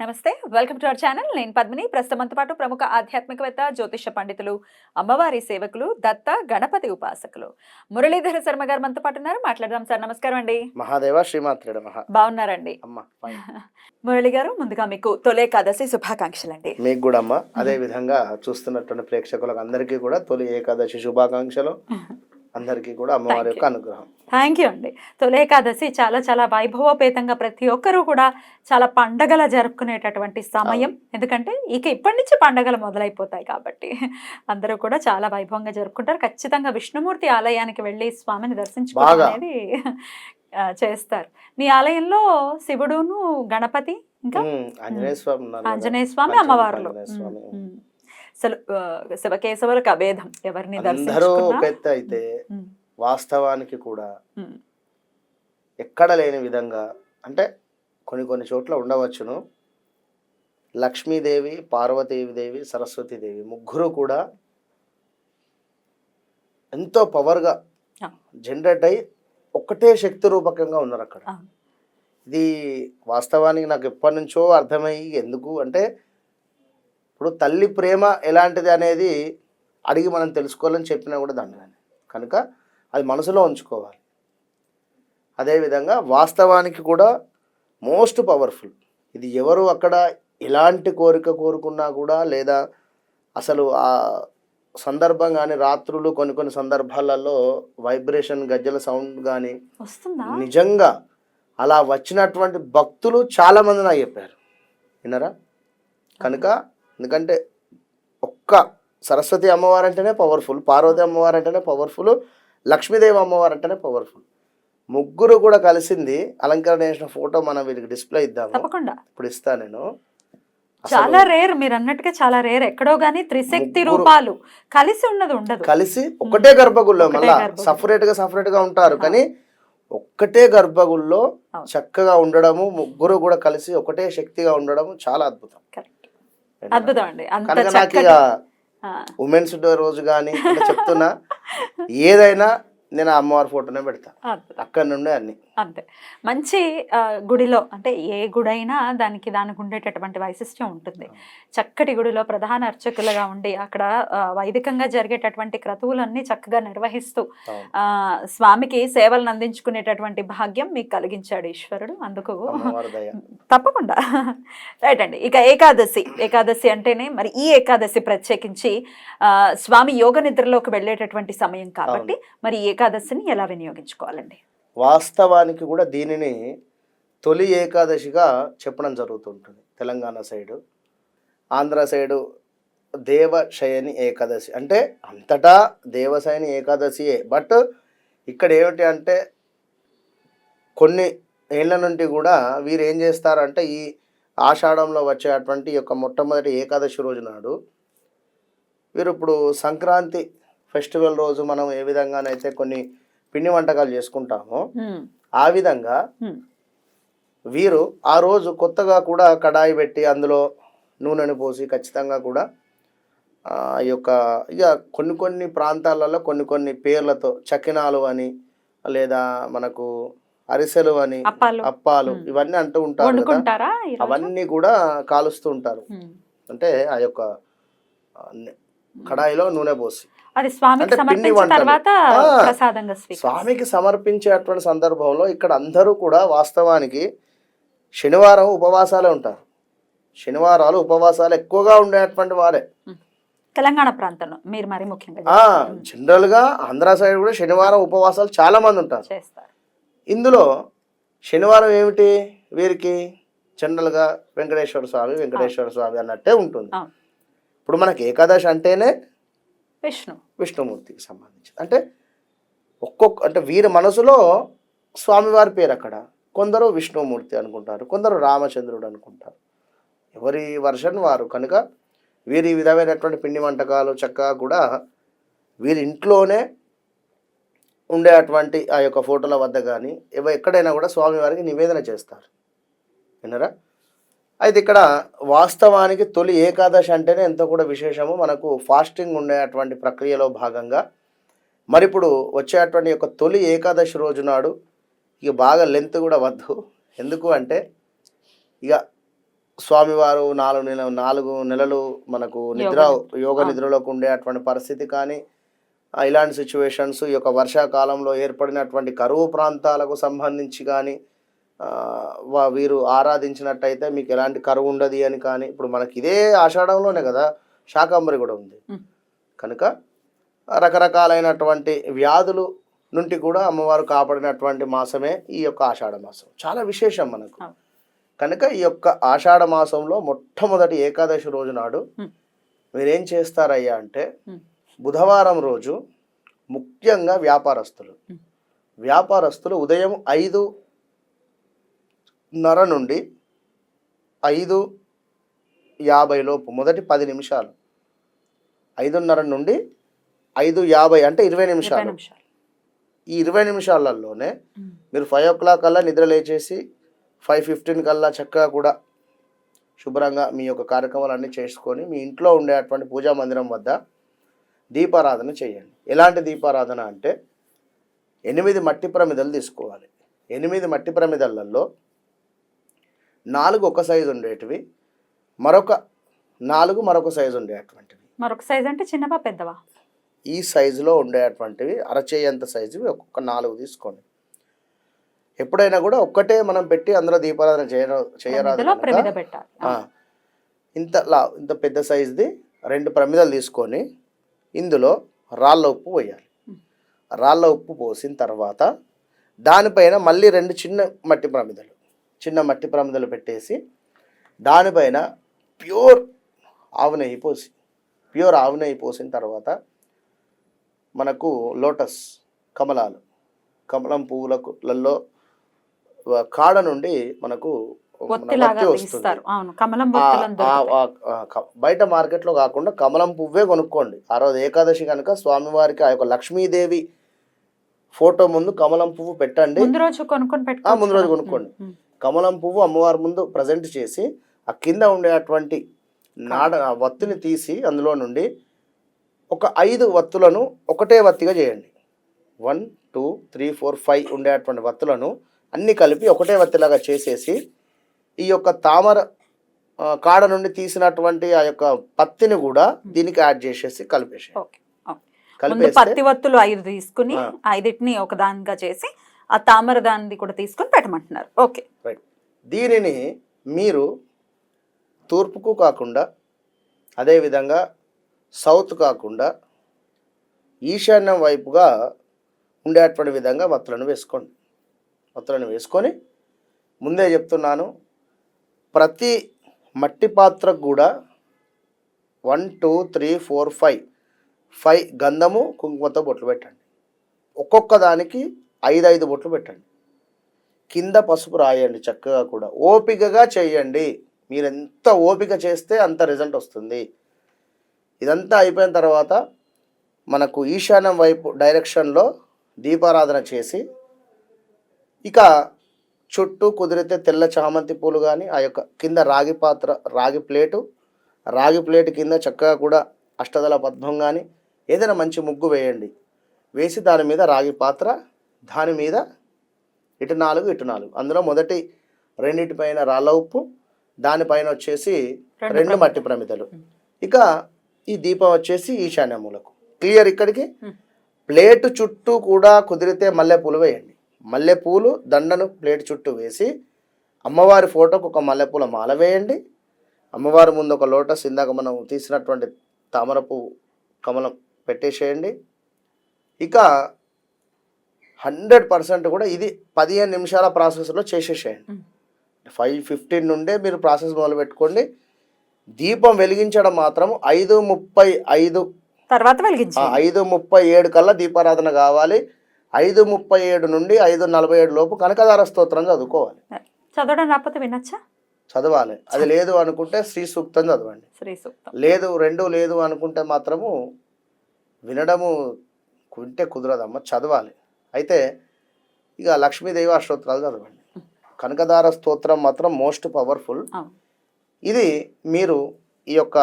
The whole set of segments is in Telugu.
నమస్తే వెల్కమ్ టు అవర్ ఛానల్. నేను పద్మిని. ప్రస్తుతం మనతో పాటు ప్రముఖ ఆధ్యాత్మికవేత్త జ్యోతిష పండితులు అమ్మవారి సేవకులు దత్త గణపతి ఉపాసకులు. మురళీధర శర్మ గారు మనతో పాటు ఉన్నారు. మాట్లాడదాం సార్ నమస్కారం అండి. మహాదేవ శ్రీమాత్రుడ బాగున్నారండి. మురళి గారు ముందుగా మీకు తొలే ఏకాదశి శుభాకాంక్షలు అండి మీకు కూడా అమ్మ. అదే విధంగా చూస్తున్నటువంటి ప్రేక్షకులకు అందరికీ కూడా తొలి ఏకాదశి శుభాకాంక్షలు. అందరికీ కూడా అమ్మవారి యొక్క అనుగ్రహం. థ్యాంక్ యూ అండి. తొలి ఏకాదశి చాలా చాలా వైభవోపేతంగా ప్రతి ఒక్కరూ కూడా చాలా పండగల జరుపుకునేటటువంటి సమయం. ఎందుకంటే ఇక ఇప్పటి నుంచి పండగలు మొదలైపోతాయి కాబట్టి అందరూ కూడా చాలా వైభవంగా జరుపుకుంటారు. ఖచ్చితంగా విష్ణుమూర్తి ఆలయానికి వెళ్ళి స్వామిని దర్శించుకోవడం. అనేది చేస్తారు. మీ ఆలయంలో శివుడును గణపతి ఇంకా? ఆంజనేయ స్వామి. ఆంజనేయ స్వామి అమ్మవార్లు. అసలు శివకేశవులకు అభేదం ఎవరిని అందరూ ఎత్తు అయితే వాస్తవానికి కూడా ఎక్కడ లేని విధంగా అంటే కొన్ని కొన్ని చోట్ల ఉండవచ్చును. లక్ష్మీదేవి పార్వతీదేవి సరస్వతీదేవి ముగ్గురు కూడా ఎంతో పవర్గా. జనరేట్ అయి ఒక్కటే శక్తి రూపకంగా ఉన్నారు అక్కడ. ఇది వాస్తవానికి నాకు ఎప్పటి నుంచో అర్థమయ్యి ఎందుకు అంటే ఇప్పుడు తల్లి ప్రేమ ఎలాంటిది అనేది అడిగి మనం తెలుసుకోవాలని చెప్పినా కూడా దండగానే కనుక అది మనసులో ఉంచుకోవాలి. అదేవిధంగా వాస్తవానికి కూడా మోస్ట్ పవర్ఫుల్. ఇది ఎవరు అక్కడ ఎలాంటి కోరిక కోరుకున్నా కూడా లేదా అసలు ఆ సందర్భం కానీ రాత్రులు కొన్ని కొన్ని సందర్భాలలో వైబ్రేషన్ గజ్జల సౌండ్ కానీ నిజంగా అలా వచ్చినటువంటి భక్తులు చాలా మంది నాకు చెప్పారు. విన్నారా? కనుక ఎందుకంటే ఒక్క సరస్వతి అమ్మవారు అంటేనే పవర్ఫుల్ పార్వతి అమ్మవారు అంటేనే పవర్ఫుల్ లక్ష్మీదేవి అమ్మవారు అంటేనే పవర్ఫుల్ ముగ్గురు కూడా కలిసింది అలంకరణ చేసిన ఫోటో మనం వీరికి డిస్ప్లే ఇద్దాము. తప్పకుండా. ఇప్పుడు ఇస్తా నేను. చాలా రేర్ మీరు అన్నట్టుగా చాలా రేర్ ఎక్కడో గానీ త్రిశక్తి రూపాలు కలిసి ఉన్నది ఉండదు. కలిసి ఒకటే మళ్ళా గర్భగుడి. సపరేట్గా సపరేట్గా ఉంటారు. కానీ ఒక్కటే గర్భగుడిలో అవును. చక్కగా ఉండడము ముగ్గురు కూడా కలిసి ఒకటే శక్తిగా ఉండడము చాలా అద్భుతం. అద్భుతం అండి అంత నాకు ఉమెన్స్ డే రోజు కానీ చెప్తున్నా ఏదైనా నేను అమ్మవారి ఫోటోనే పెడతా. అక్కడ నుండే అన్ని. అంతే. మంచి గుడిలో అంటే ఏ గుడైనా దానికి దానికి ఉండేటటువంటి వైశిష్ట్యం ఉంటుంది. చక్కటి గుడిలో ప్రధాన అర్చకులుగా ఉండి అక్కడ వైదికంగా జరిగేటటువంటి క్రతువులన్నీ చక్కగా నిర్వహిస్తూ స్వామికి సేవలను అందించుకునేటటువంటి భాగ్యం మీకు కలిగించాడు ఈశ్వరుడు. అందుకు తప్పకుండా. రైట్ అండి. ఇక ఏకాదశి. ఏకాదశి అంటేనే మరి ఈ ఏకాదశి ప్రత్యేకించి స్వామి యోగ నిద్రలోకి వెళ్ళేటటువంటి సమయం కాబట్టి మరి ఏకాదశిని ఎలా వినియోగించుకోవాలండి? వాస్తవానికి కూడా దీనిని తొలి ఏకాదశిగా చెప్పడం జరుగుతుంటుంది. Telangana side Andhra side Devashayani Ekadashi. అంటే అంతటా దేవశయని ఏకాదశియే. బట్ ఇక్కడ ఏమిటి అంటే కొన్ని ఏళ్ళ నుండి కూడా వీరు ఏం చేస్తారంటే ఈ ఆషాఢంలో వచ్చేటువంటి యొక్క మొట్టమొదటి ఏకాదశి రోజు నాడు వీరు ఇప్పుడు సంక్రాంతి ఫెస్టివల్ రోజు మనం ఏ విధంగానైతే కొన్ని పిండి వంటకాలు చేసుకుంటామో ఆ విధంగా వీరు ఆ రోజు కొత్తగా కూడా కడాయి పెట్టి అందులో నూనెను పోసి ఖచ్చితంగా కూడా ఆ ఈ యొక్క ఇక కొన్ని కొన్ని ప్రాంతాలలో కొన్ని కొన్ని పేర్లతో చకినాలు అని లేదా మనకు అరిసెలు అని అప్పాలు. ఇవన్నీ అంటూ ఉంటారు? అవన్నీ కూడా కాలుస్తూ ఉంటారు. అంటే ఆ యొక్క కడాయిలో నూనె పోసి. అది స్వామికి సమర్పించిన. తర్వాత ప్రసాదంగా. స్వామికి సమర్పించేటువంటి సందర్భంలో ఇక్కడ అందరూ కూడా వాస్తవానికి శనివారం ఉపవాసాలే ఉంటారు. శనివారాలు ఉపవాసాలు ఎక్కువగా ఉండేటువంటి వారే. తెలంగాణ ప్రాంతంలో మీరు మరి ముఖ్యంగా. జనరల్గా ఆంధ్ర సైడ్ కూడా శనివారం ఉపవాసాలు చాలా మంది ఉంటారు. ఇందులో శనివారం ఏమిటి వీరికి? జనరల్గా వెంకటేశ్వర స్వామి వెంకటేశ్వర స్వామి అన్నట్టే ఉంటుంది. ఇప్పుడు మనకి ఏకాదశి అంటేనే విష్ణు. విష్ణుమూర్తికి సంబంధించి అంటే ఒక్కొక్క అంటే వీరి మనసులో స్వామివారి పేరు అక్కడ. కొందరు విష్ణుమూర్తి అనుకుంటారు కొందరు రామచంద్రుడు అనుకుంటారు. ఎవరి వర్షన్ వారు? కనుక వీరి విధమైనటువంటి పిండి వంటకాలు చక్కగా కూడా వీరి ఇంట్లోనే ఉండేటువంటి ఆ యొక్క ఫోటోల వద్ద కానీ ఎవ ఎక్కడైనా కూడా స్వామివారికి నివేదన చేస్తారు. విన్నరా? అయితే ఇక్కడ వాస్తవానికి తొలి ఏకాదశి అంటేనే ఎంతో కూడా విశేషము. మనకు ఫాస్టింగ్ ఉండేటువంటి ప్రక్రియలో భాగంగా. మరి ఇప్పుడు వచ్చేటువంటి యొక్క తొలి ఏకాదశి రోజు నాడు ఇక బాగా లెంత్ కూడా వద్దు. ఎందుకు అంటే ఇక స్వామివారు నాలుగు నెల నాలుగు నెలలు మనకు నిద్ర యోగ. నిద్రలోకి ఉండేటువంటి పరిస్థితి కానీ ఇలాంటి సిచ్యువేషన్స్ ఈ యొక్క వర్షాకాలంలో ఏర్పడినటువంటి కరువు ప్రాంతాలకు సంబంధించి కానీ వీరు ఆరాధించినట్టయితే మీకు ఎలాంటి కరువు ఉండదు అని కానీ ఇప్పుడు మనకి ఇదే ఆషాఢంలోనే కదా శాకాంబరి కూడా ఉంది. కనుక రకరకాలైనటువంటి వ్యాధులు నుండి కూడా అమ్మవారు కాపాడినటువంటి మాసమే ఈ యొక్క ఆషాఢ మాసం చాలా విశేషం మనకు. కనుక ఈ యొక్క ఆషాఢ మాసంలో మొట్టమొదటి ఏకాదశి రోజు నాడు. మీరేం చేస్తారయ్యా అంటే. బుధవారం రోజు ముఖ్యంగా వ్యాపారస్తులు. వ్యాపారస్తులు ఉదయం ఐదు నర నుండి ఐదు యాభై లోపు మొదటి పది నిమిషాలు. ఐదున్నర నుండి ఐదు యాభై అంటే ఇరవై నిమిషాలు. ఈ ఇరవై నిమిషాలలోనే. మీరు ఫైవ్ ఓ క్లాక్ కల్లా నిద్ర లేచేసి ఫైవ్ ఫిఫ్టీన్ కల్లా చక్కగా కూడా శుభ్రంగా మీ యొక్క కార్యక్రమాలన్నీ చేసుకొని మీ ఇంట్లో ఉండేటువంటి పూజా మందిరం వద్ద దీపారాధన చేయండి. ఎలాంటి దీపారాధన అంటే ఎనిమిది మట్టి ప్రమిదలు తీసుకోవాలి. ఎనిమిది మట్టి ప్రమిదలలో నాలుగు ఒక సైజు ఉండేటివి మరొక నాలుగు మరొక సైజు ఉండేటువంటివి మరొక సైజ్ అంటే చిన్నవా పెద్దవా? ఈ సైజులో ఉండేటువంటివి అరచేయంత సైజువి ఒక్కొక్క నాలుగు తీసుకోండి. ఎప్పుడైనా కూడా ఒక్కటే మనం పెట్టి అందులో దీపారాధన చేయ చేయరాదు ఇంత లా ఇంత పెద్ద సైజుది రెండు ప్రమిదలు తీసుకొని ఇందులో రాళ్ళ ఉప్పు పోయాలి. రాళ్ళ ఉప్పు పోసిన తర్వాత దానిపైన మళ్ళీ రెండు చిన్న మట్టి ప్రమిదలు. చిన్న మట్టి ప్రమిదలు పెట్టేసి దానిపైన ప్యూర్ ఆవు నెయ్యి పోసి ప్యూర్ ఆవు నెయ్యి పోసిన తర్వాత మనకు లోటస్ కమలాలు కమలం పువ్వులలో కాడ నుండి మనకు బయట మార్కెట్లో కాకుండా కమలం పువ్వే కొనుక్కోండి. ఆ రోజు ఏకాదశి కనుక స్వామివారికి ఆ యొక్క లక్ష్మీదేవి ఫోటో ముందు కమలం పువ్వు పెట్టండి. ముందు రోజు కొనుక్కొని ముందు రోజు కొనుక్కోండి. కమలం పువ్వు అమ్మవారి ముందు ప్రజెంట్ చేసి ఆ కింద ఉండేటువంటి నాడ ఆ వత్తిని తీసి అందులో నుండి ఒక ఐదు వత్తులను ఒకటే వత్తిగా చేయండి. One two three four five ఉండేటువంటి వత్తులను అన్ని కలిపి ఒకటే వత్తిలాగా చేసేసి ఈ యొక్క తామర కాడ నుండి తీసినటువంటి ఆ యొక్క పత్తిని కూడా దీనికి యాడ్ చేసేసి కలిపేసి కలిపేస్తే పత్తి వత్తులు ఐదు తీసుకుని. ఐదిటిని ఒక దానిగా చేసి ఆ తామర దాన్ని కూడా తీసుకొని పెట్టమంటున్నారు. ఓకే. రైట్ దీనిని మీరు తూర్పుకు కాకుండా అదేవిధంగా సౌత్ కాకుండా ఈశాన్యం వైపుగా ఉండేటువంటి విధంగా వత్తులను వేసుకోండి. వత్తులను వేసుకొని ముందే చెప్తున్నాను ప్రతి మట్టి పాత్రకు కూడా one two three four five five గంధము కుంకుమతో బొట్లు పెట్టండి. ఒక్కొక్క దానికి ఐదు ఐదు బొట్లు పెట్టండి. కింద పసుపు రాయండి చక్కగా కూడా. ఓపికగా చేయండి. మీరు ఎంత ఓపిక చేస్తే అంత రిజల్ట్ వస్తుంది. ఇదంతా అయిపోయిన తర్వాత మనకు ఈశాన్యం వైపు డైరెక్షన్లో దీపారాధన చేసి ఇక చుట్టూ కుదిరితే తెల్ల చామంతి పూలు కానీ ఆ యొక్క కింద రాగి పాత్ర రాగి ప్లేటు రాగి ప్లేట్ కింద చక్కగా కూడా అష్టదళ పద్మం కానీ ఏదైనా మంచి ముగ్గు వేయండి. వేసి దాని మీద రాగి పాత్ర దాని మీద ఇటు నాలుగు ఇటు నాలుగు. అందులో మొదటి రెండింటిపైన రాళ్ళ ఉప్పు దానిపైన వచ్చేసి రెండు. మట్టి ప్రమిదలు. ఇక ఈ దీపం వచ్చేసి ఈశాన్య మూలకు. క్లియర్ ఇక్కడికి. ప్లేట్ చుట్టూ కూడా కుదిరితే మల్లెపూలు వేయండి. మల్లెపూలు దండను ప్లేట్ చుట్టూ వేసి అమ్మవారి ఫోటోకు ఒక మల్లెపూల మాల వేయండి. అమ్మవారి ముందు ఒక లోటస్ ఇందాక మనం తీసినటువంటి తామర పువ్వు కమలం పెట్టేసేయండి. ఇక హండ్రెడ్ పర్సెంట్ కూడా ఇది పదిహేను నిమిషాల ప్రాసెస్లో చేసేసేయండి. ఫైవ్ ఫిఫ్టీన్ నుండే మీరు ప్రాసెస్ మొదలు పెట్టుకోండి దీపం వెలిగించడం మాత్రం ఐదు ముప్పై ఐదు తర్వాత వెలిగించి ఐదు ముప్పై ఏడు కల్లా దీపారాధన కావాలి. ఐదు ముప్పై ఏడు నుండి ఐదు నలభై ఏడు లోపు కనకదార స్తోత్రం చదువుకోవాలి. చదవడం రాకపోతే వినొచ్చా? చదవాలి. అది లేదు అనుకుంటే శ్రీ సూక్తం చదవండి. శ్రీ సూక్తం. లేదు రెండు లేదు అనుకుంటే మాత్రము వినడము వింటే కుదరదమ్మ చదవాలి. అయితే ఇక లక్ష్మీదేవి అష్టోత్తరాలు చదవండి. కనకదార స్తోత్రం మాత్రం మోస్ట్ పవర్ఫుల్. ఇది మీరు ఈ యొక్క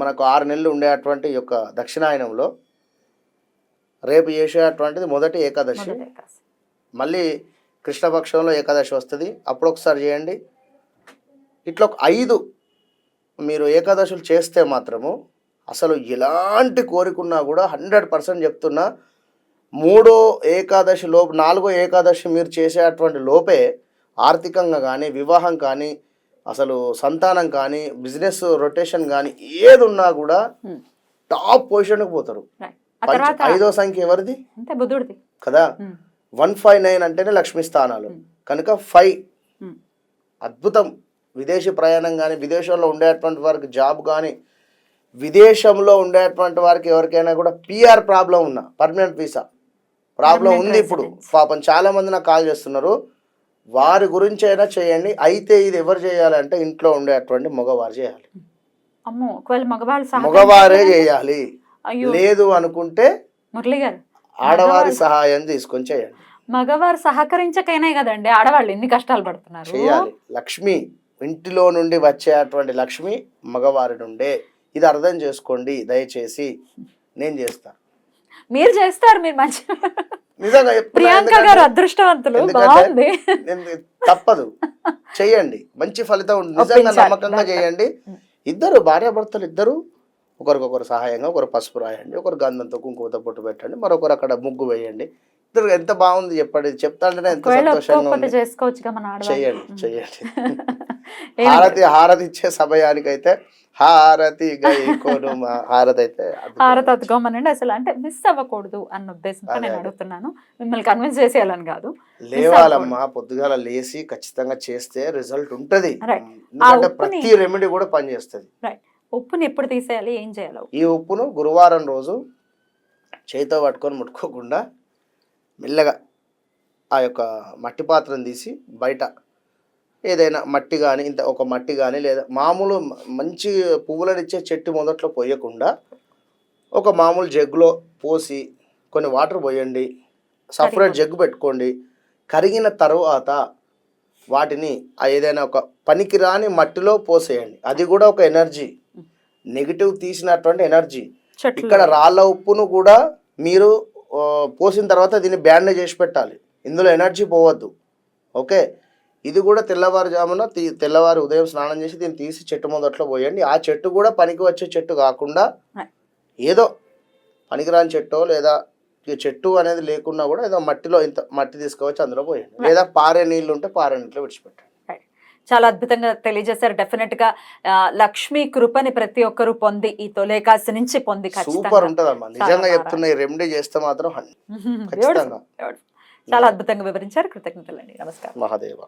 మనకు ఆరు నెలలు ఉండేటువంటి యొక్క దక్షిణాయనంలో రేపు చేసేటువంటిది మొదటి ఏకాదశి. మళ్ళీ కృష్ణపక్షంలో ఏకాదశి వస్తుంది. అప్పుడు ఒకసారి చేయండి. ఇట్లా ఒక ఐదు మీరు ఏకాదశులు చేస్తే మాత్రము అసలు ఎలాంటి కోరికున్నా కూడా హండ్రెడ్ పర్సెంట్ చెప్తున్నా మూడో ఏకాదశి లోపు నాలుగో ఏకాదశి మీరు చేసేటువంటి లోపే ఆర్థికంగా కానీ వివాహం కానీ అసలు సంతానం కానీ బిజినెస్ రొటేషన్ కానీ ఏది ఉన్నా కూడా. టాప్ పొజిషన్కి పోతారు. ఐదో సంఖ్య ఎవరిది? కదా? వన్ ఫైవ్ నైన్ అంటేనే లక్ష్మీ స్థానాలు. కనుక ఫైవ్ అద్భుతం. విదేశీ ప్రయాణం కానీ విదేశంలో ఉండేటువంటి వారికి జాబ్ కానీ విదేశంలో ఉండేటువంటి వారికి ఎవరికైనా కూడా పిఆర్ ప్రాబ్లం ఉన్నా పర్మనెంట్ వీసా ప్రాబ్లం ఉంది ఇప్పుడు. పాపం చాలా మంది నాకు కాల్ చేస్తున్నారు. వారి గురించి అయినా చేయండి. అయితే ఇది ఎవరు చేయాలంటే ఇంట్లో ఉండేటువంటి మగవారు చేయాలి. మగవారే చేయాలి. లేదు అనుకుంటే ఆడవారి సహాయం తీసుకొని చేయండి. మగవారు సహకరించకైనా కదండి ఆడవాళ్ళు ఎన్ని కష్టాలు పడుతున్నారు? చేయాలి. లక్ష్మి ఇంటిలో నుండి వచ్చేటువంటి లక్ష్మి మగవారి నుండే. ఇది అర్థం చేసుకోండి దయచేసి. నేను చేస్తాను మీరు చేస్తారు మీరు మంచి నిజంగా ప్రియాంక గారు అదృష్టవంతులు బాగుంది. తప్పదు. చేయండి. మంచి ఫలితం ఉంటుంది నిజంగా. నమ్మకంగా చేయండి. ఇద్దరు భార్యాభర్తలు ఇద్దరు ఒకరికొకరు సహాయంగా ఒకరు పసుపు రాయండి ఒకరు గంధంతో కుంకుమతో పొట్టు పెట్టండి మరొకరు అక్కడ ముగ్గు వేయండి. ఇద్దరు ఎంత బాగుంది చెప్పండి. చెప్తాంటేనే ఎంత సంతోషంగా ఆడవాళ్ళు. చేయండి చేయండి. హారతి హారతి ఇచ్చే సమయానికైతే హారతి గై కొనుమ. హారతి అయితే. హారతి అతుకోమనండి అసలు అంటే మిస్ అవ్వకూడదు అన్న ఉద్దేశంతో నేను. అడుగుతున్నాను. మిమ్మల్ని కన్విన్స్ చేసేయాలని కాదు. లేవాలమ్మా. పొద్దుగాల లేచి ఖచ్చితంగా చేస్తే రిజల్ట్ ఉంటది. ఉప్పుని- ప్రతి రెమెడీ కూడా పనిచేస్తుంది. రైట్ ఉప్పుని ఎప్పుడు తీసేయాలి? ఏం చేయాలి? ఈ ఉప్పును గురువారం రోజు చేతితో పట్టుకొని ముట్టుకోకుండా మెల్లగా ఆ యొక్క మట్టి పాత్రను తీసి బయట ఏదైనా మట్టి కానీ ఇంత ఒక మట్టి కానీ లేదా మామూలు మంచి పువ్వులను ఇచ్చే చెట్టు మొదట్లో పోయకుండా ఒక మామూలు జగ్గులో పోసి కొన్ని వాటర్ పోయండి సపరేట్ జగ్గు పెట్టుకోండి కరిగిన తర్వాత వాటిని ఏదైనా ఒక పనికిరాని మట్టిలో పోసేయండి. అది కూడా ఒక ఎనర్జీ. నెగిటివ్ తీసినటువంటి ఎనర్జీ. ఇక్కడ రాళ్ళ ఉప్పును కూడా మీరు పోసిన తర్వాత దీన్ని బ్యాండేజ్ చేసి పెట్టాలి. ఇందులో ఎనర్జీ పోవద్దు. ఓకే? ఇది కూడా తెల్లవారుజామున తీ- తెల్లవారు ఉదయం స్నానం చేసి దీన్ని తీసి చెట్టు మొదట్లో పోయండి. ఆ చెట్టు కూడా పనికి వచ్చే చెట్టు కాకుండా. ఏదో పనికిరాని చెట్టో లేదా చెట్టు అనేది లేకున్నా కూడా ఏదో మట్టిలో ఇంత మట్టి తీసుకువచ్చి అందులో పోయండి. లేదా పారే నీళ్ళు ఉంటే పారే నీళ్ళు విడిచిపెట్టండి. చాలా అద్భుతంగా తెలియజేశారు. డెఫినెట్గా లక్ష్మీ కృపని ప్రతి ఒక్కరూ పొంది ఈ తొలేకాశి నుంచి పొంది సూపర్ ఉంటుందమ్మా. చాలా నిజంగా. చెప్తున్నా రెమెడీ చేస్తే మాత్రం. చాలా అద్భుతంగా వివరించారు. కృతజ్ఞతలండి. నమస్కారం. మహాదేవ.